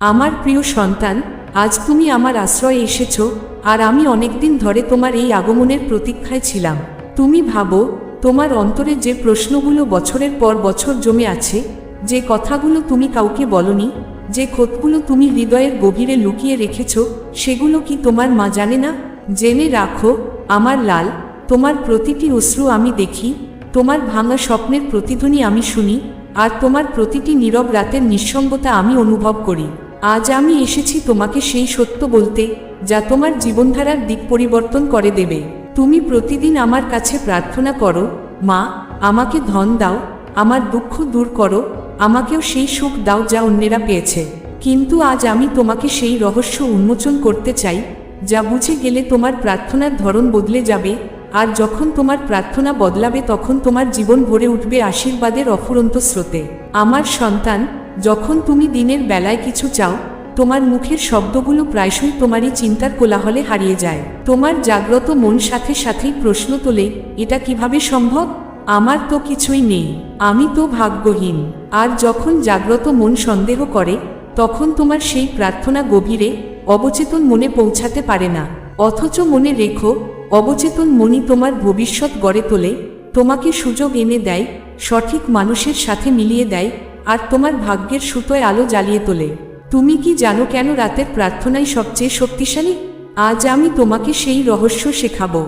আমার প্রিয় সন্তান, আজ তুমি আমার আশ্রয়ে এসেছ, আর আমি অনেকদিন ধরে তোমার এই আগমনের প্রতীক্ষায় ছিলাম। তুমি ভাবো, তোমার অন্তরে যে প্রশ্নগুলো বছরের পর বছর জমে আছে, যে কথাগুলো তুমি কাউকে বলনি, যে ক্ষতগুলো তুমি হৃদয়ের গভীরে লুকিয়ে রেখেছ, সেগুলো কি তোমার মা জানে না? জেনে রাখো, আমার লাল, তোমার প্রতিটি অশ্রু আমি দেখি, তোমার ভাঙা স্বপ্নের প্রতিধ্বনি আমি শুনি, আর তোমার প্রতিটি নীরব রাতের নিঃসঙ্গতা আমি অনুভব করি। আজ আমি এসেছি তোমাকে সেই সত্য বলতে, যা তোমার জীবনধারার দিক পরিবর্তন করে দেবে। তুমি প্রতিদিন আমার কাছে প্রার্থনা করো, মা, আমাকে ধন দাও, আমার দুঃখ দূর করো, আমাকেও সেই সুখ দাও যা অন্যেরা পেয়েছে। কিন্তু আজ আমি তোমাকে সেই রহস্য উন্মোচন করতে চাই, যা বুঝে গেলে তোমার প্রার্থনার ধরন বদলে যাবে, আর যখন তোমার প্রার্থনা বদলাবে তখন তোমার জীবন ভরে উঠবে আশীর্বাদের অফুরন্ত স্রোতে। আমার সন্তান যখন তুমি দিনের বেলায় কিছু চাও, তোমার মুখের শব্দগুলো প্রায়শই তোমারই চিন্তার কোলাহলে হারিয়ে যায়। তোমার জাগ্রত মন সাথে সাথেই প্রশ্ন তোলে, এটা কীভাবে সম্ভব? আমার তো কিছুই নেই। আমি তো ভাগ্যহীন। আর যখন জাগ্রত মন সন্দেহ করে, তখন তোমার সেই প্রার্থনা গভীরে অবচেতন মনে পৌঁছাতে পারে না। অথচ মনে রেখো, অবচেতন মনই তোমার ভবিষ্যৎ গড়ে তোলে, তোমাকে সুযোগ এনে দেয়, সঠিক মানুষের সাথে মিলিয়ে দেয় আর তোমার ভাগ্যের সুতোয় আলো জ্বালিয়ে তোলে। তুমি কি জানো কেন রাতের প্রার্থনাই সবচেয়ে শক্তিশালী? আজ আমি তোমাকে সেই রহস্য শেখাবো।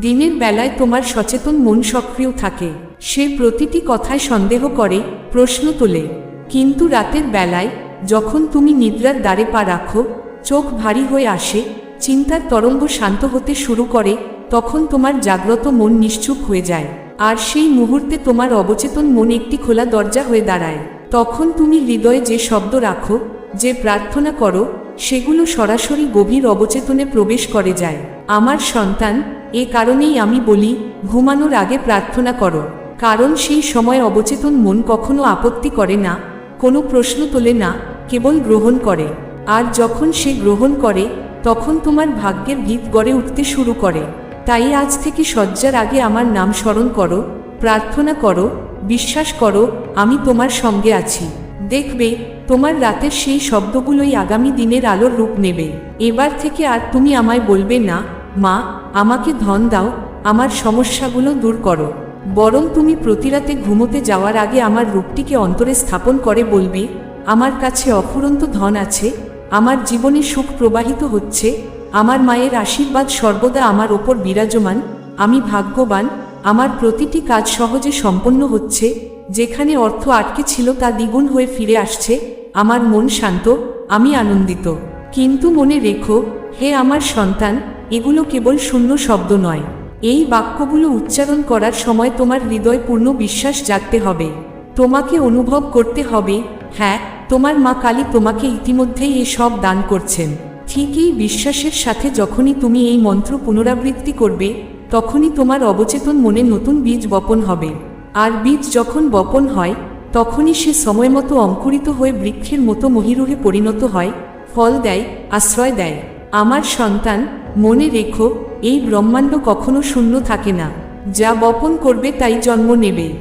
দিনের বেলায় তোমার সচেতন মন সক্রিয় থাকে। সে প্রতিটি কথায় সন্দেহ করে, প্রশ্ন তোলে। কিন্তু রাতের বেলায়, যখন তুমি নিদ্রার দ্বারে পা রাখো, চোখ ভারী হয়ে আসে, চিন্তার তরঙ্গ শান্ত হতে শুরু করে, তখন তোমার জাগ্রত মন নিশ্চুপ হয়ে যায়। আর সেই মুহূর্তে তোমার অবচেতন মন একটি খোলা দরজা হয়ে দাঁড়ায়। তখন তুমি হৃদয়ে যে শব্দ রাখো, যে প্রার্থনা করো, সেগুলো সরাসরি গভীর অবচেতনে প্রবেশ করে যায়। আমার সন্তান, এ কারণেই আমি বলি, ঘুমানোর আগে প্রার্থনা করো। কারণ সেই সময় অবচেতন মন কখনো আপত্তি করে না, কোনো প্রশ্ন তোলে না, কেবল গ্রহণ করে। আর যখন সে গ্রহণ করে, তখন তোমার ভাগ্যের ভিত গড়ে উঠতে শুরু করে। তাই আজ থেকে শয্যার আগে আমার নাম স্মরণ করো, প্রার্থনা করো, বিশ্বাস করো, আমি তোমার সঙ্গে আছি। দেখবে, তোমার রাতের সেই শব্দগুলোই আগামী দিনের আলোর রূপ নেবে। এবার থেকে আর তুমি আমায় বলবে না, মা, আমাকে ধন দাও, আমার সমস্যাগুলো দূর করো। বরং তুমি প্রতিরাতে ঘুমোতে যাওয়ার আগে আমার রূপটিকে অন্তরে স্থাপন করে বলবে, আমার কাছে অফুরন্ত ধন আছে, আমার জীবনে সুখ প্রবাহিত হচ্ছে আমার মায়ের আশীর্বাদ সর্বদা আমার ওপর বিরাজমান, আমি ভাগ্যবান, আমার প্রতিটি কাজ সহজে সম্পন্ন হচ্ছে, যেখানে অর্থ আটকে ছিল তা দ্বিগুণ হয়ে ফিরে আসছে, আমার মন শান্ত, আমি আনন্দিত। কিন্তু মনে রেখো, হে আমার সন্তান, এগুলো কেবল শূন্য শব্দ নয়। এই বাক্যগুলো উচ্চারণ করার সময় তোমার হৃদয় পূর্ণ বিশ্বাস জাগতে হবে। তোমাকে অনুভব করতে হবে হ্যাঁ তোমার মা কালী তোমাকে ইতিমধ্যেই এ সব দান করছেন। ঠিক এই বিশ্বাসের সাথে যখনই তুমি এই মন্ত্র পুনরাবৃত্তি করবে, তখনই তোমার অবচেতন মনে নতুন বীজ বপন হবে। আর বীজ যখন বপন হয়, তখনই সে সময়মতো অঙ্কুরিত হয়ে বৃক্ষের মতো মহিরুহে পরিণত হয়, ফল দেয়, আশ্রয় দেয়। আমার সন্তান, মনে রেখো, এই ব্রহ্মাণ্ড কখনো শূন্য থাকে না। যা বপন করবে তাই জন্ম নেবে।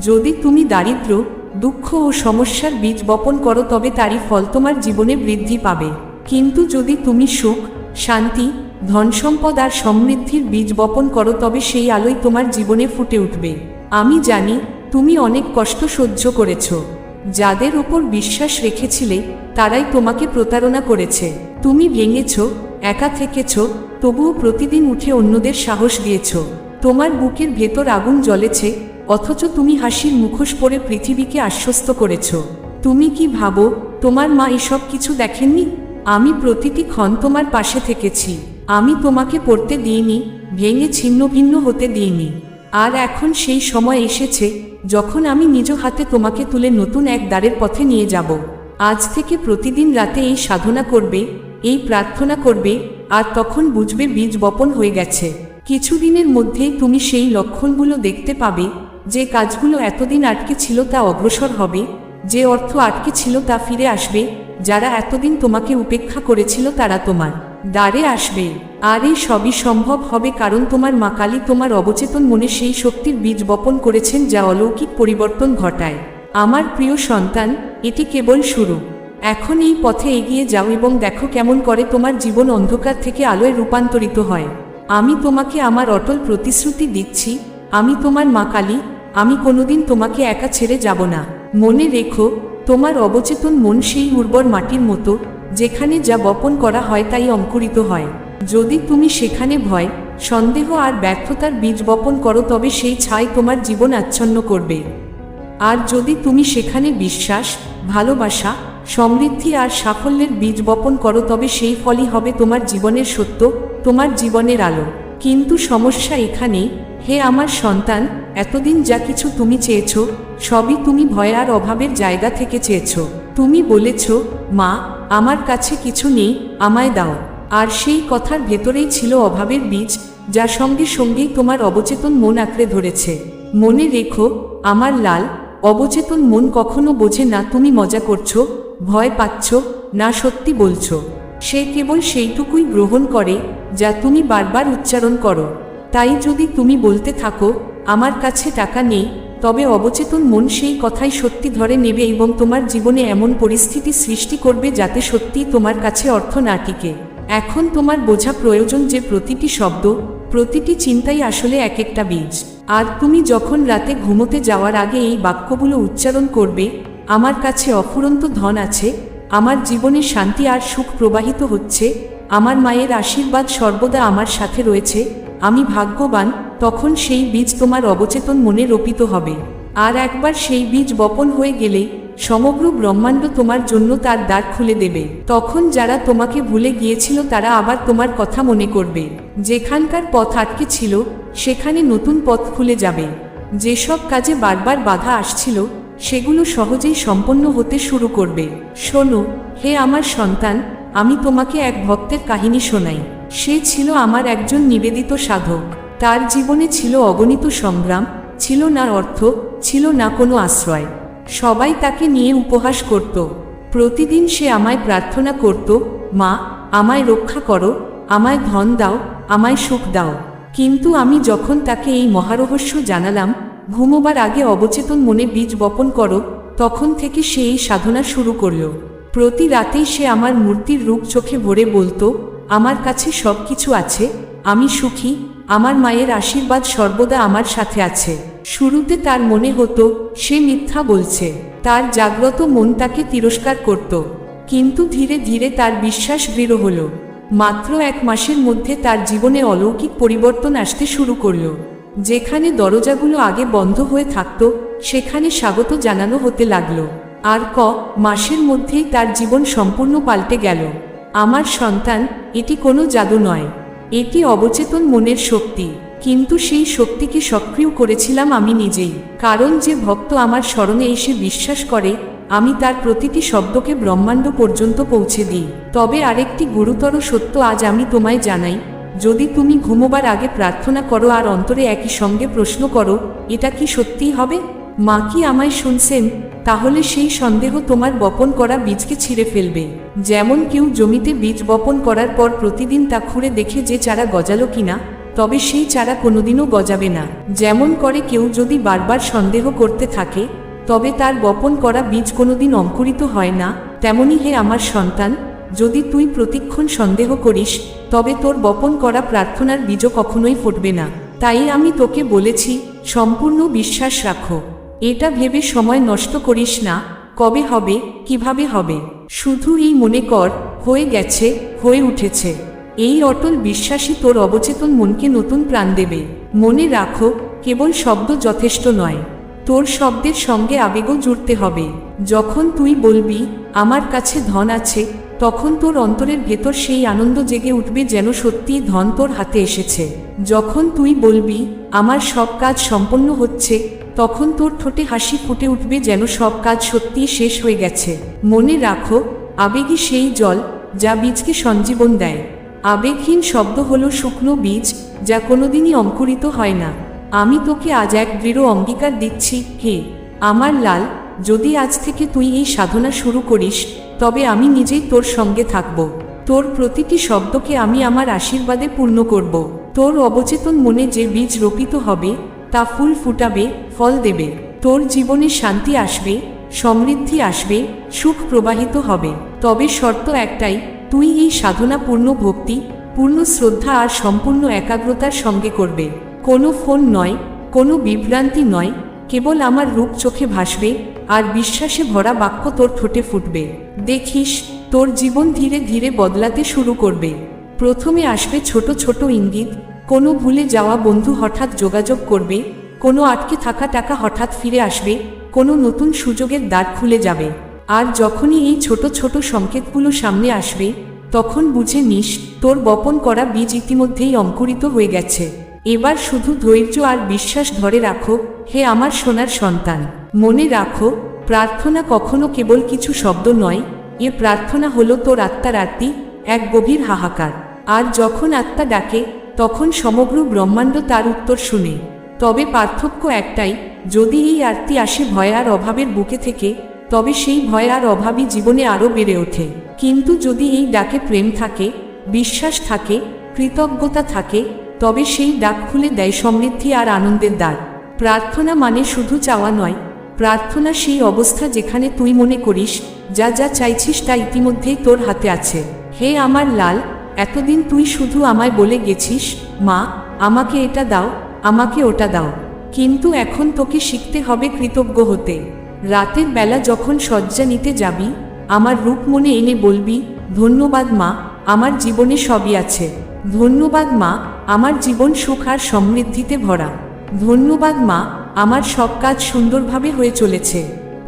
যদি তুমি দারিদ্র দুঃখ ও সমস্যার বীজ বপন করো তবে তারই ফল তোমার জীবনে বৃদ্ধি পাবে। কিন্তু যদি তুমি সুখ, শান্তি, ধনসম্পদ আর সমৃদ্ধির বীজ বপন করো তবে সেই আলোই তোমার জীবনে ফুটে উঠবে। আমি জানি তুমি অনেক কষ্ট সহ্য করেছ। যাদের উপর বিশ্বাস রেখেছিলে, তারাই তোমাকে প্রতারণা করেছে। তুমি ভেঙেছ, একা থেকেছ, তবুও প্রতিদিন উঠে অন্যদের সাহস দিয়েছ। তোমার বুকের ভেতর আগুন জ্বলেছে, অথচ তুমি হাসির মুখোশ পরে পৃথিবীকে আশ্বস্ত করেছ। তুমি কি ভাবো, তোমার মা এসব কিছু দেখেননি? আমি প্রতিটি ক্ষণ তোমার পাশে থেকেছি। আমি তোমাকে পড়তে দিইনি, ভেঙে ছিন্ন ভিন্ন হতে দিইনি। আর এখন সেই সময় এসেছে, যখন আমি নিজ হাতে তোমাকে তুলে নতুন এক দ্বারের পথে নিয়ে যাব। আজ থেকে প্রতিদিন রাতে এই সাধনা করবে, এই প্রার্থনা করবে, আর তখন বুঝবে বীজ বপন হয়ে গেছে। কিছুদিনের মধ্যেই তুমি সেই লক্ষণগুলো দেখতে পাবে, যে কাজগুলো এতদিন আটকে ছিল তা অগ্রসর হবে, যে অর্থ আটকে ছিল তা ফিরে আসবে যারা এতদিন তোমাকে উপেক্ষা করেছিল তারা তোমার দ্বারে আসবে। আর এই সবই সম্ভব হবে কারণ তোমার মা কালী তোমার অবচেতন মনে সেই শক্তির বীজ বপন করেছেন যা অলৌকিক পরিবর্তন ঘটায়। আমার প্রিয় সন্তান, এটি কেবল শুরু। এখন এই পথে এগিয়ে যাও এবং দেখো কেমন করে তোমার জীবন অন্ধকার থেকে আলোয় রূপান্তরিত হয়। আমি তোমাকে আমার অটল প্রতিশ্রুতি দিচ্ছি, আমি তোমার মা কালী, আমি কোনোদিন তোমাকে একা ছেড়ে যাব না। মনে রেখো তোমার অবচেতন মন সেই উর্বর মাটির মতো, যেখানে যা বপন করা হয় তাই অঙ্কুরিত হয়। যদি তুমি সেখানে ভয়, সন্দেহ আর ব্যর্থতার বীজ বপন করো তবে সেই ছাই তোমার জীবন আচ্ছন্ন করবে। আর যদি তুমি সেখানে বিশ্বাস, ভালোবাসা, সমৃদ্ধি আর সাফল্যের বীজ বপন করো তবে সেই ফলই হবে তোমার জীবনের সত্য, তোমার জীবনের আলো। কিন্তু সমস্যা এখানেই। হে আমার সন্তান, এতদিন যা কিছু তুমি চেয়েছ, সবই তুমি ভয় আর অভাবের জায়গা থেকে চেয়েছ। তুমি বলেছ, মা, আমার কাছে কিছু নেই, আমায় দাও। আর সেই কথার ভেতরেই ছিল অভাবের বীজ, যা সঙ্গে সঙ্গেই তোমার অবচেতন মন আঁকড়ে ধরেছে। মনে রেখো, আমার লাল, অবচেতন মন কখনো বোঝে না তুমি মজা করছ, ভয় পাচ্ছ, না সত্যি বলছো। সে কেবল সেইটুকুই গ্রহণ করে, যা তুমি বারবার উচ্চারণ করো। তাই যদি তুমি বলতে থাকো, আমার কাছে টাকা নেই, তবে অবচেতন মন সেই কথাই সত্যি ধরে নেবে এবং তোমার জীবনে এমন পরিস্থিতি সৃষ্টি করবে যাতে সত্যিই তোমার কাছে অর্থ না টিকে। এখন তোমার বোঝা প্রয়োজন যে প্রতিটি শব্দ, প্রতিটি চিন্তাই আসলে এক একটা বীজ। আর তুমি যখন রাতে ঘুমোতে যাওয়ার আগে এই বাক্যগুলো উচ্চারণ করবে, আমার কাছে অফুরন্ত ধন আছে আমার জীবনে শান্তি আর সুখ প্রবাহিত হচ্ছে, আমার মায়ের আশীর্বাদ সর্বদা আমার সাথে রয়েছে, আমি ভাগ্যবান, তখন সেই বীজ তোমার অবচেতন মনে রোপিত হবে। আর একবার সেই বীজ বপন হয়ে গেলে সমগ্র ব্রহ্মাণ্ড তোমার জন্য তার দ্বার খুলে দেবে। তখন যারা তোমাকে ভুলে গিয়েছিল তারা আবার তোমার কথা মনে করবে। যেখানকার পথ আটকে ছিল, সেখানে নতুন পথ খুলে যাবে। যেসব কাজে বারবার বাধা আসছিল সেগুলো সহজেই সম্পন্ন হতে শুরু করবে। শোনো, হে আমার সন্তান, আমি তোমাকে এক ভক্তের কাহিনী শোনাই। সে ছিল আমার একজন নিবেদিত সাধক। তার জীবনে ছিল অগণিত সংগ্রাম ছিল না অর্থ, ছিল না কোনো আশ্রয়। সবাই তাকে নিয়ে উপহাস করত। প্রতিদিন সে আমায় প্রার্থনা করত, মা, আমায় রক্ষা করো, আমায় ধন দাও, আমায় সুখ দাও। কিন্তু আমি যখন তাকে এই মহারহস্য জানালাম ঘুমোবার আগে অবচেতন মনে বীজ বপন করো, তখন থেকে সে এই সাধনা শুরু করল। প্রতি রাতেই সে আমার মূর্তির রূপ চোখে ভরে বলতো, আমার কাছে সব কিছু আছে, আমি সুখী, আমার মায়ের আশীর্বাদ সর্বদা আমার সাথে আছে। শুরুতে তার মনে হতো, সে মিথ্যা বলছে, তার জাগ্রত মন তাকে তিরস্কার করত, কিন্তু ধীরে ধীরে তার বিশ্বাস দৃঢ় হলো। মাত্র এক মাসের মধ্যে তার জীবনে অলৌকিক পরিবর্তন আসতে শুরু করল। যেখানে দরজাগুলো আগে বন্ধ হয়ে থাকত, সেখানে স্বাগত জানানো হতে লাগল। আর ক, মাসের মধ্যেই তার জীবন সম্পূর্ণ পাল্টে গেল। আমার সন্তান, এটি কোনো জাদু নয়। এটি অবচেতন মনের শক্তি। কিন্তু সেই শক্তিকে সক্রিয় করেছিলাম আমি নিজেই। কারণ যে ভক্ত আমার স্মরণে এসে বিশ্বাস করে, আমি তার প্রতিটি শব্দকে ব্রহ্মাণ্ড পর্যন্ত পৌঁছে দিই। তবে আরেকটি গুরুতর সত্য আজ আমি তোমায় জানাই যদি তুমি ঘুমোবার আগে প্রার্থনা করো আর অন্তরে একই সঙ্গে প্রশ্ন করো, এটা কি সত্যিই হবে? মা কি আমায় শুনছেন? তাহলে সেই সন্দেহ তোমার বপন করা বীজকে ছিঁড়ে ফেলবে। যেমন কেউ জমিতে বীজ বপন করার পর প্রতিদিন তা খুঁড়ে দেখে যে চারা গজালো কিনা, তবে সেই চারা কোনোদিনও গজাবে না। যেমন করে কেউ যদি বারবার সন্দেহ করতে থাকে, তবে তার বপন করা বীজ কোনোদিন অঙ্কুরিত হয় না, তেমনি হে আমার সন্তান, যদি তুই প্রতিক্ষণ সন্দেহ করিস তবে তোর বপন করা প্রার্থনার বীজ কখনোই ফুটবে না। তাই আমি তোকে বলেছি, সম্পূর্ণ বিশ্বাস রাখো। এটা ভেবে সময় নষ্ট করিস না, কবে হবে, কীভাবে হবে। শুধু এই মনে কর, হয়ে গেছে, হয়ে উঠেছে। এই অটল বিশ্বাসী তোর অবচেতন মনকে নতুন প্রাণ দেবে। মনে রাখো, কেবল শব্দ যথেষ্ট নয়। তোর শব্দের সঙ্গে আবেগও জুড়তে হবে। যখন তুই বলবি, আমার কাছে ধন আছে তখন তোর অন্তরের ভেতর সেই আনন্দ জেগে উঠবে যেন সত্যি ধন তোর হাতে এসেছে। যখন তুই বলবি, আমার সব কাজ সম্পন্ন হচ্ছে, তখন তোর ঠোঁটে হাসি ফুটে উঠবে যেন সব কাজ সত্যিই শেষ হয়ে গেছে। মনে রাখো, আবেগই সেই জল যা বীজকে সঞ্জীবন দেয়। আবেগহীন শব্দ হলো শুকনো বীজ যা কোনোদিনই অঙ্কুরিত হয় না। আমি তোকে আজ এক দৃঢ় অঙ্গীকার দিচ্ছি, হে। আমার লাল, যদি আজ থেকে তুই এই সাধনা শুরু করিস তবে আমি নিজেই তোর সঙ্গে থাকব। তোর প্রতিটি শব্দকে আমি আমার আশীর্বাদে পূর্ণ করব। তোর অবচেতন মনে যে বীজ রোপিত হবে, তা ফুল ফুটাবে, ফল দেবে। তোর জীবনে শান্তি আসবে, সমৃদ্ধি আসবে, সুখ প্রবাহিত হবে। তবে শর্ত একটাই, তুই এই সাধনাপূর্ণ ভক্তি, পূর্ণ শ্রদ্ধা আর সম্পূর্ণ একাগ্রতার সঙ্গে করবে। কোনো ফোন নয়, কোনো বিভ্রান্তি নয় কেবল আমার রূপ চোখে ভাসবে, আর বিশ্বাসে ভরা বাক্য তোর ঠোঁটে ফুটবে। দেখিস, তোর জীবন ধীরে ধীরে বদলাতে শুরু করবে। প্রথমে আসবে ছোট ছোট ইঙ্গিত, কোনো ভুলে যাওয়া বন্ধু হঠাৎ যোগাযোগ করবে, কোনো আটকে থাকা টাকা হঠাৎ ফিরে আসবে, কোনো নতুন সুযোগের দ্বার খুলে যাবে। আর যখনই এই ছোট ছোট সংকেতগুলো সামনে আসবে, তখন বুঝে নিস, তোর বপন করা বীজ ইতিমধ্যেই অঙ্কুরিত হয়ে গেছে। এবার শুধু ধৈর্য আর বিশ্বাস ধরে রাখো, হে আমার সোনার সন্তান। মনে রাখো, প্রার্থনা কখনো কেবল কিছু শব্দ নয়, এ প্রার্থনা হলো তোর আত্মার আরতি, এক গভীর হাহাকার। আর যখন আত্মা ডাকে, তখন সমগ্র ব্রহ্মাণ্ড তার উত্তর শুনে। তবে পার্থক্য একটাই, যদি এই আরতি আসে ভয় আর অভাবের বুকে থেকে, তবে সেই ভয় আর অভাবই জীবনে আরও বেড়ে ওঠে। কিন্তু যদি এই ডাকে প্রেম থাকে, বিশ্বাস থাকে, কৃতজ্ঞতা থাকে তবে সেই ডাক খুলে দেয় সমৃদ্ধি আর আনন্দের দ্বার। প্রার্থনা মানে শুধু চাওয়া নয়, প্রার্থনা সেই অবস্থা যেখানে তুই মনে করিস, যা যা চাইছিস তা ইতিমধ্যেই তোর হাতে আছে। হে আমার লাল, এতদিন তুই শুধু আমায় বলে গেছিস, মা, আমাকে এটা দাও, আমাকে ওটা দাও। কিন্তু এখন তোকে শিখতে হবে কৃতজ্ঞ হতে। রাতের বেলা যখন শয্যা নিতে যাবি, আমার রূপ মনে এনে বলবি, ধন্যবাদ মা, আমার জীবনে সবই আছে। ধন্যবাদ মা, আমার জীবন সুখ আর সমৃদ্ধিতে ভরা। ধন্যবাদ মা, আমার সব কাজ সুন্দরভাবে হয়ে চলেছে।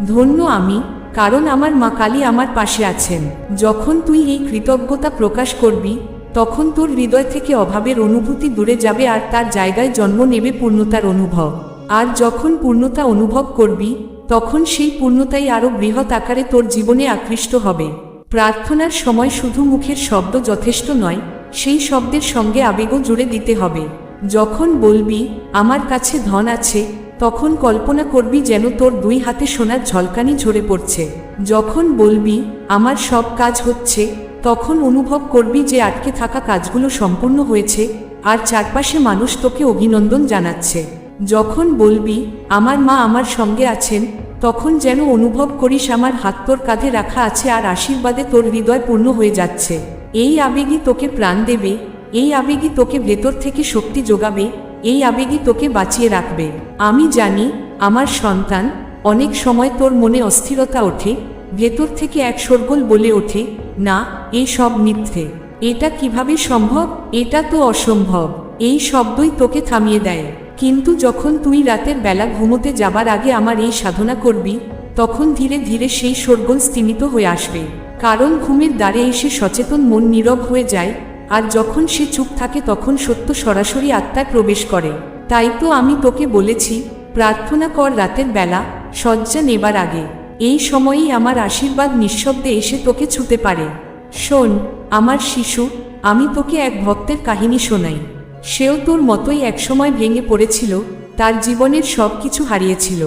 ধন্য আমি, কারণ আমার মা কালী আমার পাশে আছেন। যখন তুই এই কৃতজ্ঞতা প্রকাশ করবি, তখন তোর হৃদয় থেকে অভাবের অনুভূতি দূরে যাবে আর তার জায়গায় জন্ম নেবে পূর্ণতার অনুভব। আর যখন পূর্ণতা অনুভব করবি, তখন সেই পূর্ণতাই আরও বৃহৎ আকারে তোর জীবনে আকৃষ্ট হবে। প্রার্থনার সময় শুধু মুখের শব্দ যথেষ্ট নয় সেই শব্দের সঙ্গে আবেগও জুড়ে দিতে হবে। যখন বলবি, আমার কাছে ধন আছে, তখন কল্পনা করবি যেন তোর দুই হাতে সোনার ঝলকানি ঝরে পড়ছে। যখন বলবি, আমার সব কাজ হচ্ছে, তখন অনুভব করবি যে আটকে থাকা কাজগুলো সম্পূর্ণ হয়েছে, আর চারপাশে মানুষ তোকে অভিনন্দন জানাচ্ছে। যখন বলবি, আমার মা আমার সঙ্গে আছেন, তখন যেন অনুভব করিস আমার হাত তোর কাঁধে রাখা আছে আর আশীর্বাদে তোর হৃদয় পূর্ণ হয়ে যাচ্ছে। এই আবেগই তোকে প্রাণ দেবে, এই আবেগই তোকে ভেতর থেকে শক্তি যোগাবে, এই আবেগই তোকে বাঁচিয়ে রাখবে। আমি জানি, আমার সন্তান, অনেক সময় তোর মনে অস্থিরতা ওঠে, ভেতর থেকে এক শোরগোল বলে ওঠে, না, এই সব মিথ্যে। এটা কীভাবে সম্ভব? এটা তো অসম্ভব। এই শব্দই তোকে থামিয়ে দেয়। কিন্তু যখন তুই রাতের বেলা ঘুমোতে যাবার আগে আমার এই সাধনা করবি, তখন ধীরে ধীরে সেই শোরগোল স্তিমিত হয়ে আসবে। কারণ ঘুমের দ্বারে এসে সচেতন মন নীরব হয়ে যায়, আর যখন সে চুপ থাকে তখন সত্য সরাসরি আত্মায় প্রবেশ করে। তাই তো আমি তোকে বলেছি, প্রার্থনা কর রাতের বেলা, শয্যা নেবার আগে। এই সময়েই আমার আশীর্বাদ নিঃশব্দে এসে তোকে ছুতে পারে। শোন, আমার শিশু, আমি তোকে এক ভক্তের কাহিনী শোনাই। সেও তোর মতোই একসময় ভেঙে পড়েছিল, তার জীবনের সব কিছু হারিয়েছিল।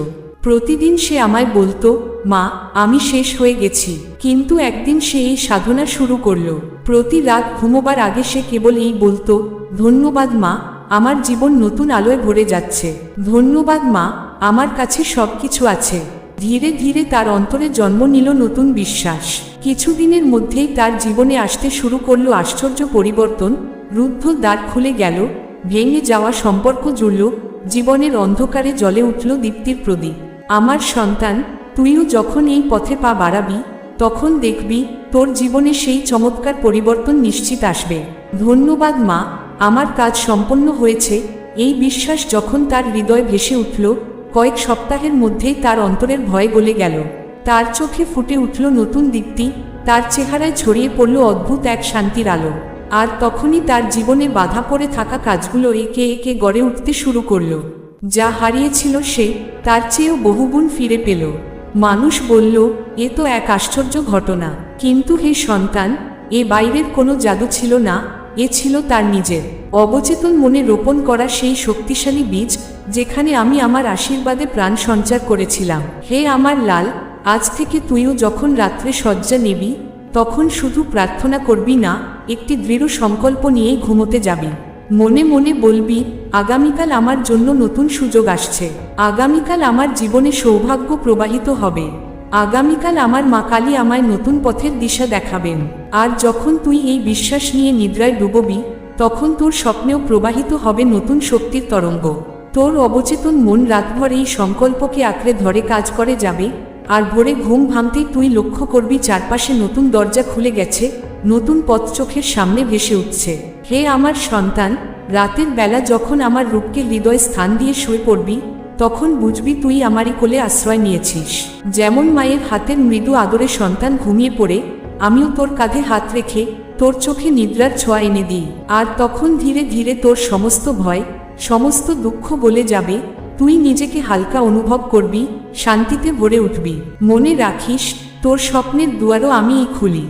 প্রতিদিন সে আমায় বলতো, মা, আমি শেষ হয়ে গেছি। কিন্তু একদিন সে এই সাধনা শুরু করল। প্রতি রাত ঘুমোবার আগে সে কেবল এই বলতো, ধন্যবাদ মা, আমার জীবন নতুন আলোয় ভরে যাচ্ছে। ধন্যবাদ মা, আমার কাছে সব কিছু আছে। ধীরে ধীরে তার অন্তরে জন্ম নিল নতুন বিশ্বাস। কিছুদিনের মধ্যেই তার জীবনে আসতে শুরু করল আশ্চর্য পরিবর্তন। রুদ্ধ দ্বার খুলে গেল, ভেঙে যাওয়া সম্পর্ক জুড়ল, জীবনের অন্ধকারে জলে উঠল দীপ্তির প্রদীপ। আমার সন্তান, তুইও যখন এই পথে পা বাড়াবি, তখন দেখবি তোর জীবনে সেই চমৎকার পরিবর্তন নিশ্চিত আসবে। ধন্যবাদ মা, আমার কাজ সম্পন্ন হয়েছে। এই বিশ্বাস যখন তার হৃদয় ভেসে উঠল, কয়েক সপ্তাহের মধ্যেই তার অন্তরের ভয় গলে গেল। তার চোখে ফুটে উঠল নতুন দীপ্তি, তার চেহারায় ছড়িয়ে পড়ল অদ্ভুত এক শান্তির আলো। আর তখনই তার জীবনে বাধা পড়ে থাকা কাজগুলো একে একে গড়ে উঠতে শুরু করল। যা হারিয়েছিল সে, তার চেয়েও বহুগুণ ফিরে পেল। মানুষ বলল, এ তো এক আশ্চর্য ঘটনা। কিন্তু হে সন্তান, এ বাইরের কোনো জাদু ছিল না, এ ছিল তার নিজের। অবচেতন মনে রোপণ করা সেই শক্তিশালী বীজ, যেখানে আমি আমার আশীর্বাদে প্রাণ সঞ্চার করেছিলাম। হে আমার লাল, আজ থেকে তুইও যখন রাত্রে শয্যা নিবি, তখন শুধু প্রার্থনা করবি না, একটি দৃঢ় সংকল্প নিয়েই ঘুমোতে যাবি। মনে মনে বলবি, আগামীকাল আমার জন্য নতুন সুযোগ আসছে। আগামীকাল আমার জীবনে সৌভাগ্য প্রবাহিত হবে। আগামীকাল আমার মা কালী আমায় নতুন পথের দিশা দেখাবেন। আর যখন তুই এই বিশ্বাস নিয়ে নিদ্রায় ডুববি, তখন তোর স্বপ্নেও প্রবাহিত হবে নতুন শক্তির তরঙ্গ। তোর অবচেতন মন রাতভর এই সংকল্পকে আঁকড়ে ধরে কাজ করে যাবে, আর ভোরে ঘুম ভাঙতেই তুই লক্ষ্য করবি চারপাশে নতুন দরজা খুলে গেছে, নতুন পথ চোখের সামনে ভেসে উঠছে। হে আমার সন্তান, রাতের বেলা যখন আমার রূপকে হৃদয় স্থান দিয়ে শুয়ে পড়বি, তখন বুঝবি তুই আমারই কোলে আশ্রয় নিয়েছিস। যেমন মায়ের হাতের মৃদু আদরে সন্তান ঘুমিয়ে পড়ে, আমিও তোর কাঁধে হাত রেখে তোর চোখে নিদ্রার ছোঁয়া এনে দিই। আর তখন ধীরে ধীরে তোর সমস্ত ভয়, সমস্ত দুঃখ বলে যাবে, তুই নিজেকে হালকা অনুভব করবি, শান্তিতে ভরে উঠবি। মনে রাখিস, তোর স্বপ্নের দুয়ারও আমিই খুলি।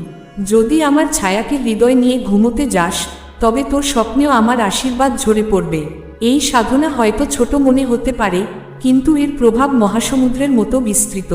যদি আমার ছায়াকে হৃদয় নিয়ে ঘুমোতে যাস তবে তোর স্বপ্নেও আমার আশীর্বাদ ঝরে পড়বে। এই সাধনা হয়তো ছোট মনে হতে পারে, কিন্তু এর প্রভাব মহাসমুদ্রের মতো বিস্তৃত।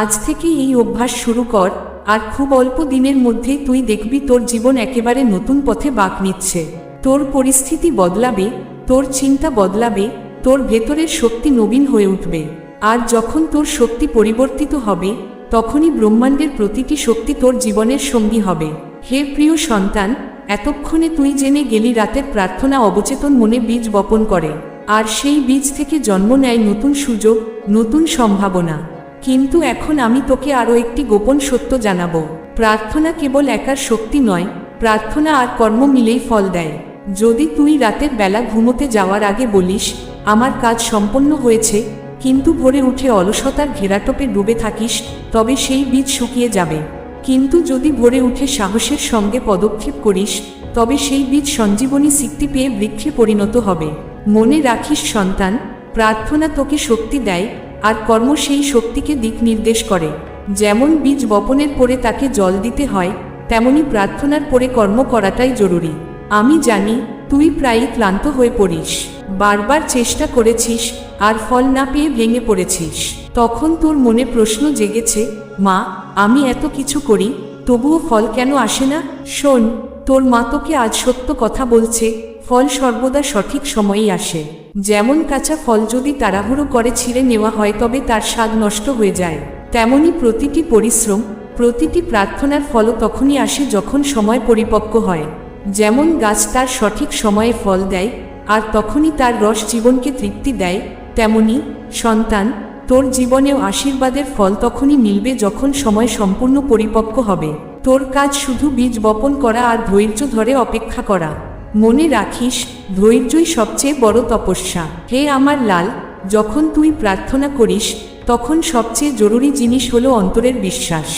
আজ থেকে এই অভ্যাস শুরু কর, আর খুব অল্প দিনের মধ্যেই তুই দেখবি তোর জীবন একেবারে নতুন পথে বাঁক নিচ্ছে। তোর পরিস্থিতি বদলাবে, তোর চিন্তা বদলাবে, তোর ভেতরের শক্তি নবীন হয়ে উঠবে। আর যখন তোর শক্তি পরিবর্তিত হবে, তখনই ব্রহ্মাণ্ডের প্রতিটি শক্তি তোর জীবনের সঙ্গী হবে। হে প্রিয় সন্তান এতক্ষণে তুই জেনে গেলি রাতের প্রার্থনা অবচেতন মনে বীজ বপন করে, আর সেই বীজ থেকে জন্ম নেয় নতুন সুযোগ, নতুন সম্ভাবনা। কিন্তু এখন আমি তোকে আরও একটি গোপন সত্য জানাব। প্রার্থনা কেবল একার শক্তি নয়, প্রার্থনা আর কর্ম মিলেই ফল দেয়। যদি তুই রাতের বেলা ঘুমোতে যাওয়ার আগে বলিস, আমার কাজ সম্পন্ন হয়েছে, কিন্তু ভোরে উঠে অলসতার ঘেরাটোপে ডুবে থাকিস, তবে সেই বীজ শুকিয়ে যাবে। কিন্তু যদি ভরে উঠে সাহসের সঙ্গে পদক্ষেপ করিস, তবে সেই বীজ সঞ্জীবনী সিক্তি পেয়ে বৃক্ষে পরিণত হবে। মনে রাখিস সন্তান, প্রার্থনা তোকে শক্তি দেয়, আর কর্ম সেই শক্তিকে দিক নির্দেশ করে। যেমন বীজ বপনের পরে তাকে জল দিতে হয়, তেমনি প্রার্থনার পরে কর্ম করাটাই জরুরি। আমি জানি, তুই প্রায়ই ক্লান্ত হয়ে পড়িস। বারবার চেষ্টা করেছিস, আর ফল না পেয়ে ভেঙে পড়েছিস। তখন তোর মনে প্রশ্ন জেগেছে, মা, আমি এত কিছু করি, তবুও ফল কেন আসে না? শোন, তোর মা তোকে আজ সত্য কথা বলছে, ফল সর্বদা সঠিক সময়েই আসে। যেমন কাঁচা ফল যদি তাড়াহুড়ো করে ছিঁড়ে নেওয়া হয়, তবে তার স্বাদ নষ্ট হয়ে যায়। তেমনি প্রতিটি পরিশ্রম, প্রতিটি প্রার্থনার ফল তখনই আসে যখন সময় পরিপক্ক হয়। যেমন গাছ তার সঠিক সময়ে ফল দেয়, আর তখনই তার রস জীবনকে তৃপ্তি দেয়, তেমনি সন্তান তোর জীবনেও আশীর্বাদের ফল তখনই মিলবে যখন সময় সম্পূর্ণ পরিপক্ক হবে। তোর কাজ শুধু বীজ বপন করা আর ধৈর্য ধরে অপেক্ষা করা। মনে রাখিস, ধৈর্যই সবচেয়ে বড় তপস্যা। হে আমার লাল, যখন তুই প্রার্থনা করিস, তখন সবচেয়ে জরুরি জিনিস হলো অন্তরের বিশ্বাস।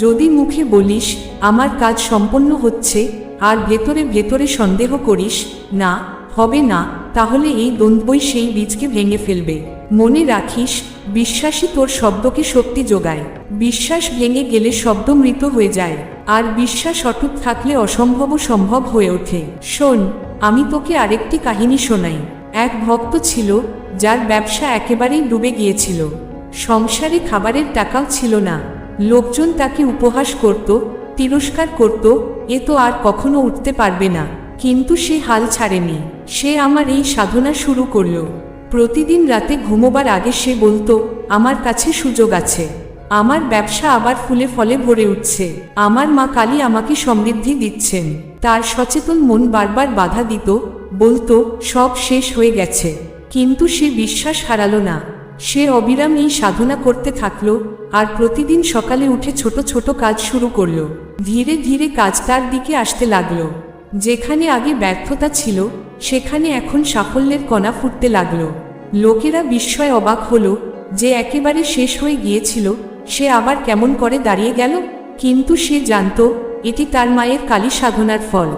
যদি মুখে বলিস, আমার কাজ সম্পন্ন হচ্ছে, আর ভেতরে ভেতরে সন্দেহ করিস, না, হবে না, তাহলে এই দ্বন্দ্বই সেই বীজকে ভেঙে ফেলবে। মনে রাখিস বিশ্বাসই তোর শব্দকে শক্তি যোগায়। বিশ্বাস ভেঙে গেলে শব্দ মৃত হয়ে যায়, আর বিশ্বাস অটুট থাকলে অসম্ভবও সম্ভব হয়ে ওঠে। শোন, আমি তোকে আরেকটি কাহিনী শোনাই। এক ভক্ত ছিল, যার ব্যবসা একেবারেই ডুবে গিয়েছিল। সংসারে খাবারের টাকাও ছিল না। লোকজন তাকে উপহাস করত, তিরস্কার করত, এ তো আর কখনো উঠতে পারবে না। কিন্তু সে হাল ছাড়েনি। সে আমার এই সাধনা শুরু করল। প্রতিদিন রাতে ঘুমোবার আগে সে বলতো, আমার কাছে সুযোগ আছে। আমার ব্যবসা আবার ফুলে ফলে ভরে উঠছে। আমার মা কালী আমাকে সমৃদ্ধি দিচ্ছেন। তার সচেতন মন বারবার বাধা দিত, বলতো, সব শেষ হয়ে গেছে। কিন্তু সে বিশ্বাস হারালো না। সে অবিরাম এই সাধনা করতে থাকল আর প্রতিদিন সকালে উঠে ছোট ছোট কাজ শুরু করল। ধীরে ধীরে কাজ তার দিকে আসতে লাগল। যেখানে আগে ব্যর্থতা ছিল, সেখানে এখন সাফল্যের কণা ফুটতে লাগল। লোকেরা বিস্ময় অবাক হল যে একেবারে শেষ হয়ে গিয়েছিল, সে আবার কেমন করে দাঁড়িয়ে গেল? কিন্তু সে জানত, এটি তার মায়ের কালী সাধনার ফল।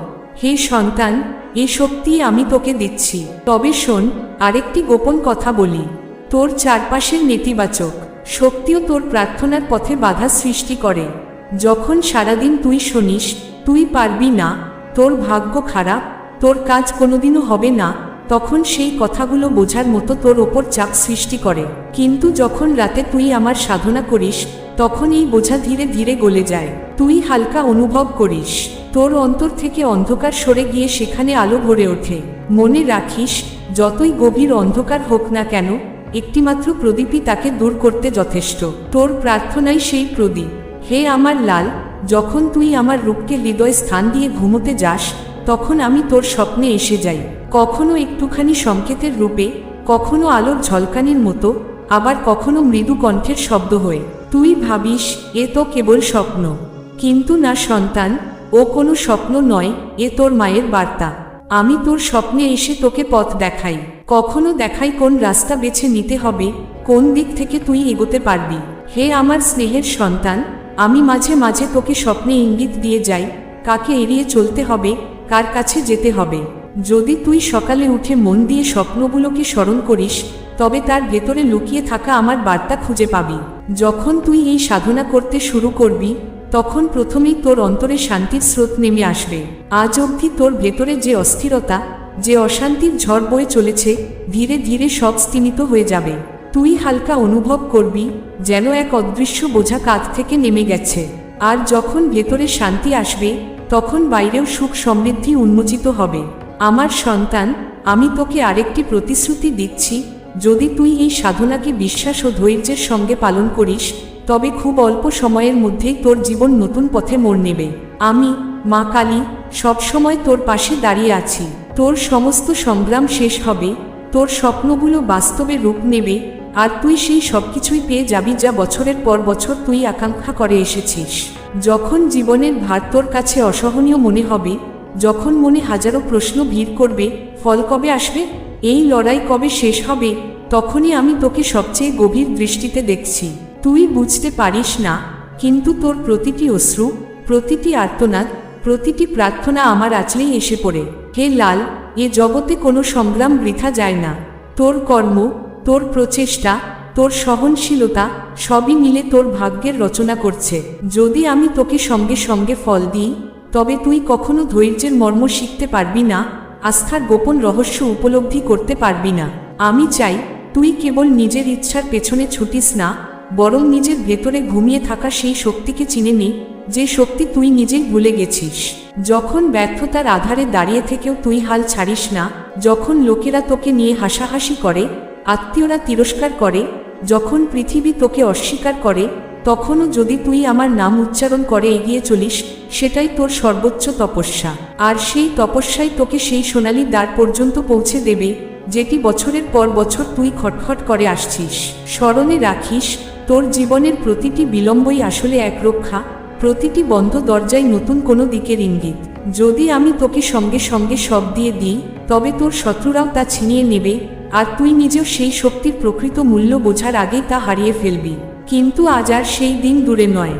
হে সন্তান, এ শক্তি আমি তোকে দিচ্ছি। তবে শোন, আরেকটি গোপন কথা বলি। তোর চারপাশের নেতিবাচক শক্তিও তোর প্রার্থনার পথে বাধা সৃষ্টি করে। যখন সারাদিন তুই শুনিস, তুই পারবি না, তোর ভাগ্য খারাপ, তোর কাজ কোনোদিনও হবে না তখন সেই কথাগুলো বোঝার মতো তোর ওপর চাপ সৃষ্টি করে। কিন্তু যখন রাতে তুই আমার সাধনা করিস, তখন এই বোঝা ধীরে ধীরে গলে যায়। তুই হালকা অনুভব করিস। তোর অন্তর থেকে অন্ধকার সরে গিয়ে সেখানে আলো ভরে ওঠে। মনে রাখিস, যতই গভীর অন্ধকার হোক না কেন, একটিমাত্র প্রদীপই তাকে দূর করতে যথেষ্ট। তোর প্রার্থনাই সেই প্রদীপ। হে আমার লাল, যখন তুই আমার রূপকে হৃদয় স্থান দিয়ে ঘুমোতে যাস তখন আমি তোর স্বপ্নে এসে যাই। কখনো একটুখানি সংকেতের রূপে, কখনো আলোর ঝলকানির মতো, আবার কখনো মৃদু কণ্ঠের শব্দ হয়ে, তুই ভাবিস, এ তো কেবল স্বপ্ন। কিন্তু না সন্তান, ও কোনো স্বপ্ন নয়, এ তোর মায়ের বার্তা। আমি তোর স্বপ্নে এসে তোকে পথ দেখাই। কখনো দেখাই কোন রাস্তা বেছে নিতে হবে, কোন দিক থেকে তুই এগোতে পারবি। হে আমার স্নেহের সন্তান, আমি মাঝে মাঝে তোকে স্বপ্নে ইঙ্গিত দিয়ে যাই, কাকে এড়িয়ে চলতে হবে কার কাছে যেতে হবে? যদি তুই সকালে উঠে মন দিয়ে স্বপ্নগুলোকে স্মরণ করিস, তবে তার ভেতরে লুকিয়ে থাকা আমার বার্তা খুঁজে পাবি। যখন তুই এই সাধনা করতে শুরু করবি, তখন প্রথমেই তোর অন্তরে শান্তির স্রোত নেমে আসবে। আজ অবধি তোর ভেতরে যে অস্থিরতা, যে অশান্তির ঝড় বয়ে চলেছে, ধীরে ধীরে সব স্তিমিত হয়ে যাবে। তুই হালকা অনুভব করবি, যেন এক অদৃশ্য বোঝা কাঁধ থেকে নেমে গেছে। আর যখন ভেতরে শান্তি আসবে তখন বাইরেও সুখ সমৃদ্ধি উন্মোচিত হবে। আমার সন্তান, আমি তোকে আরেকটি প্রতিশ্রুতি দিচ্ছি, যদি তুই এই সাধনাকে বিশ্বাস ও ধৈর্যের সঙ্গে পালন করিস, তবে খুব অল্প সময়ের মধ্যেই তোর জীবন নতুন পথে মোড় নেবে। আমি, মা কালী সবসময় তোর পাশে দাঁড়িয়ে আছি। তোর সমস্ত সংগ্রাম শেষ হবে, তোর স্বপ্নগুলো বাস্তবে রূপ নেবে আর তুই সেই সবকিছুই পেয়ে যাবি যা বছরের পর বছর তুই আকাঙ্ক্ষা করে এসেছিস। যখন জীবনের ভার তোর কাছে অসহনীয় মনে হবে, যখন মনে হাজারো প্রশ্ন ভিড় করবে, ফল কবে আসবে, এই লড়াই কবে শেষ হবে, তখনই আমি তোকে সবচেয়ে গভীর দৃষ্টিতে দেখছি। তুই বুঝতে পারিস না, কিন্তু তোর প্রতিটি অশ্রু, প্রতিটি আর্তনাদ, প্রতিটি প্রার্থনা আমার আঁচলেই এসে পড়ে। হে লাল, এ জগতে কোনো সংগ্রাম বৃথা যায় না। তোর কর্ম তোর প্রচেষ্টা, তোর সহনশীলতা, সবই মিলে তোর ভাগ্যের রচনা করছে। যদি আমি তোকে সঙ্গে সঙ্গে ফল দিই, তবে তুই কখনো ধৈর্যের মর্ম শিখতে পারবি না, আস্থার গোপন রহস্য উপলব্ধি করতে পারবি না। আমি চাই, তুই কেবল নিজের ইচ্ছার পেছনে ছুটিস না, বরং নিজের ভেতরে ঘুমিয়ে থাকা সেই শক্তিকে চিনে নি, যে শক্তি তুই নিজেই ভুলে গেছিস। যখন ব্যর্থতার আধারে দাঁড়িয়ে থেকেও তুই হাল ছাড়িস না, যখন লোকেরা তোকে নিয়ে হাসাহাসি করে আত্মীয়রা তিরস্কার করে, যখন পৃথিবী তোকে অস্বীকার করে, তখনও যদি তুই আমার নাম উচ্চারণ করে এগিয়ে চলিস, সেটাই তোর সর্বোচ্চ তপস্যা। আর সেই তপস্যাই তোকে সেই সোনালি দ্বার পর্যন্ত পৌঁছে দেবে, যেটি বছরের পর বছর তুই খটখট করে আসছিস। স্মরণে রাখিস, তোর জীবনের প্রতিটি বিলম্বই আসলে এক রক্ষা, প্রতিটি বন্ধ দরজায় নতুন কোনো দিকের ইঙ্গিত। যদি আমি তোকে সঙ্গে সঙ্গে সব দিয়ে দিই, তবে তোর শত্রুরাও তা ছিনিয়ে নেবে আর তুই নিজেও সেই শক্তির প্রকৃত মূল্য বোঝার আগেই তা হারিয়ে ফেলবি। কিন্তু আজ আর সেই দিন দূরে নয়।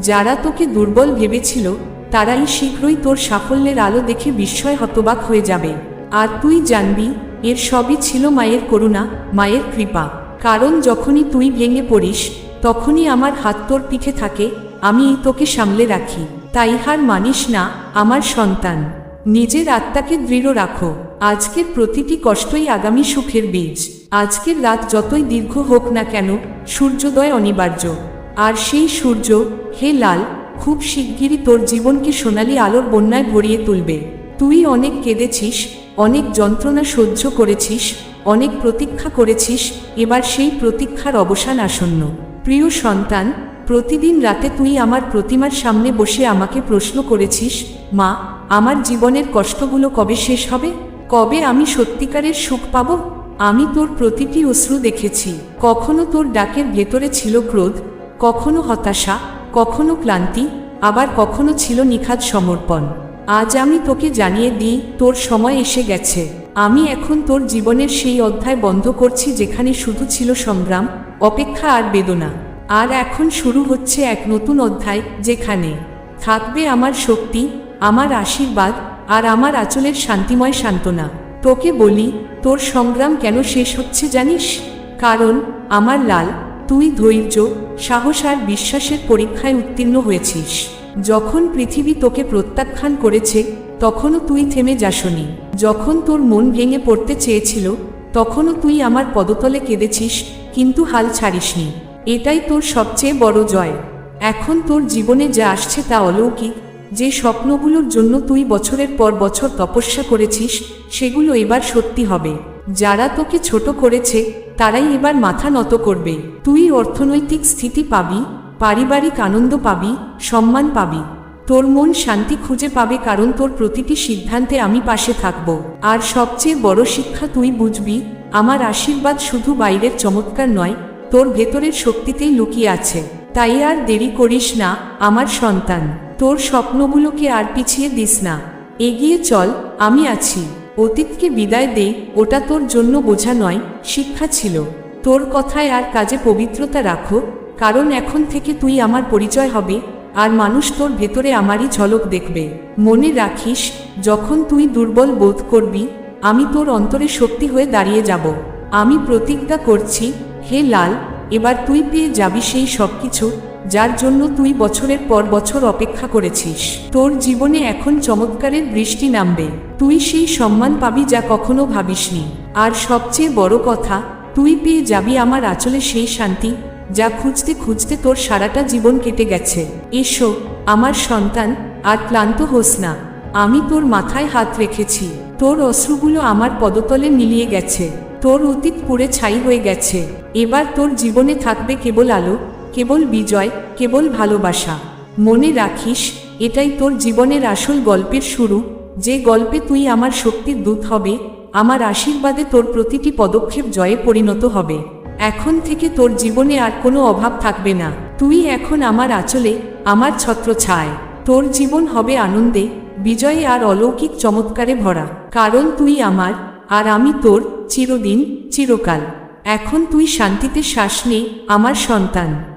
যারা তোকে দুর্বল ভেবেছিল, তারাই শীঘ্রই তোর সাফল্যের আলো দেখে বিস্ময় হতবাক হয়ে যাবে। আর তুই জানবি, এর সবই ছিল মায়ের করুণা, মায়ের কৃপা। কারণ যখনই তুই ভেঙে পড়িস, তখনই আমার হাত তোর পিঠে থাকে, আমি তোকে সামলে রাখি। তাই হার মানিস না, আমার সন্তান। নিজের আত্মাকে দৃঢ় রাখো। আজকের প্রতিটি কষ্টই আগামী সুখের বীজ। আজকের রাত যতই দীর্ঘ হোক না কেন, সূর্যোদয় অনিবার্য। আর সেই সূর্য, হে লাল, খুব শিগগিরই তোর জীবনকে সোনালি আলোর বন্যায় ভরিয়ে তুলবে। তুই অনেক কেঁদেছিস, অনেক যন্ত্রণা সহ্য করেছিস, অনেক প্রতীক্ষা করেছিস, এবার সেই প্রতীক্ষার অবসান আসন্ন। প্রিয় সন্তান, প্রতিদিন রাতে তুই আমার প্রতিমার সামনে বসে আমাকে প্রশ্ন করেছিস, মা, আমার জীবনের কষ্টগুলো কবে শেষ হবে? কবে আমি সত্যিকারের সুখ পাব? আমি তোর প্রতিটি অশ্রু দেখেছি। কখনো তোর ডাকের ভেতরে ছিল ক্রোধ, কখনো হতাশা, কখনো ক্লান্তি, আবার কখনো ছিল নিখাত সমর্পণ। আজ আমি তোকে জানিয়ে দিই, তোর সময় এসে গেছে। আমি এখন তোর জীবনের সেই অধ্যায় বন্ধ করছি যেখানে শুধু ছিল সংগ্রাম, অপেক্ষা আর বেদনা। আর এখন শুরু হচ্ছে এক নতুন অধ্যায় যেখানে থাকবে আমার শক্তি, আমার আশীর্বাদ আর আমার আঁচলের শান্তিময় সান্ত্বনা। তোকে বলি, তোর সংগ্রাম কেন শেষ হচ্ছে জানিস? কারণ আমার লাল, তুই ধৈর্য, সাহস আর বিশ্বাসের পরীক্ষায় উত্তীর্ণ হয়েছিস। যখন পৃথিবী তোকে প্রত্যাখ্যান করেছে, তখনও তুই থেমে যাসনি। যখন তোর মন ভেঙে পড়তে চেয়েছিল, তখনও তুই আমার পদতলে কেঁদেছিস, কিন্তু হাল ছাড়িসনি। এটাই তোর সবচেয়ে বড় জয়। এখন তোর জীবনে যা আসছে তা অলৌকিক যে স্বপ্নগুলোর জন্য তুই বছরের পর বছর তপস্যা করেছিস, সেগুলো এবার সত্যি হবে। যারা তোকে ছোট করেছে, তারাই এবার মাথা নত করবে। তুই অর্থনৈতিক স্থিতি পাবি, পারিবারিক আনন্দ পাবি, সম্মান পাবি। তোর মন শান্তি খুঁজে পাবে কারণ তোর প্রতিটি সিদ্ধান্তে আমি পাশে থাকব। আর সবচেয়ে বড় শিক্ষা তুই বুঝবি, আমার আশীর্বাদ শুধু বাইরের চমৎকার নয়, তোর ভেতরের শক্তিতেই লুকিয়ে আছে। তাই আর দেরি করিস না, আমার সন্তান। তোর স্বপ্নগুলোকে আর পিছিয়ে দিস না। এগিয়ে চল, আমি আছি। অতীতকে বিদায় দে, ওটা তোর জন্য বোঝা নয়, শিক্ষা ছিল। তোর কথায় আর কাজে পবিত্রতা রাখো, কারণ এখন থেকে তুই আমার পরিচয় হবে, আর মানুষ তোর ভেতরে আমারই ঝলক দেখবে। মনে রাখিস, যখন তুই দুর্বল বোধ করবি, আমি তোর অন্তরে শক্তি হয়ে দাঁড়িয়ে যাব। আমি প্রতিজ্ঞা করছি, হে লাল এবার তুই পেয়ে যাবি সেই সব কিছু যার জন্য তুই বছরের পর বছর অপেক্ষা করেছিস। তোর জীবনে এখন চমৎকারের বৃষ্টি নামবে। তুই সেই সম্মান পাবি যা কখনো ভাবিসনি। আর সবচেয়ে বড় কথা, তুই পেয়ে যাবি আমার আচলে সেই শান্তি, যা খুঁজতে খুঁজতে তোর সারাটা জীবন কেটে গেছে। এসো, আমার সন্তান, আর ক্লান্ত হোস না। আমি তোর মাথায় হাত রেখেছি। তোর অশ্রুগুলো আমার পদতলে মিলিয়ে গেছে। তোর অতীত পুড়ে ছাই হয়ে গেছে। এবার তোর জীবনে থাকবে কেবল আলো, কেবল বিজয়, কেবল ভালোবাসা। মনে রাখিস, এটাই তোর জীবনের আসল গল্পের শুরু। যে গল্পে তুই আমার শক্তির দূত হবে, আমার আশীর্বাদে তোর প্রতিটি পদক্ষেপ জয়ে পরিণত হবে। এখন থেকে তোর জীবনে আর কোনো অভাব থাকবে না। তুই এখন আমার আঁচলে, আমার ছত্র ছায় তোর জীবন হবে আনন্দে, বিজয়ে আর অলৌকিক চমৎকারে ভরা। কারণ তুই আমার, আর আমি তোর চিরদিন চিরকাল। এখন তুই শান্তিতে শ্বাস নে আমার সন্তান।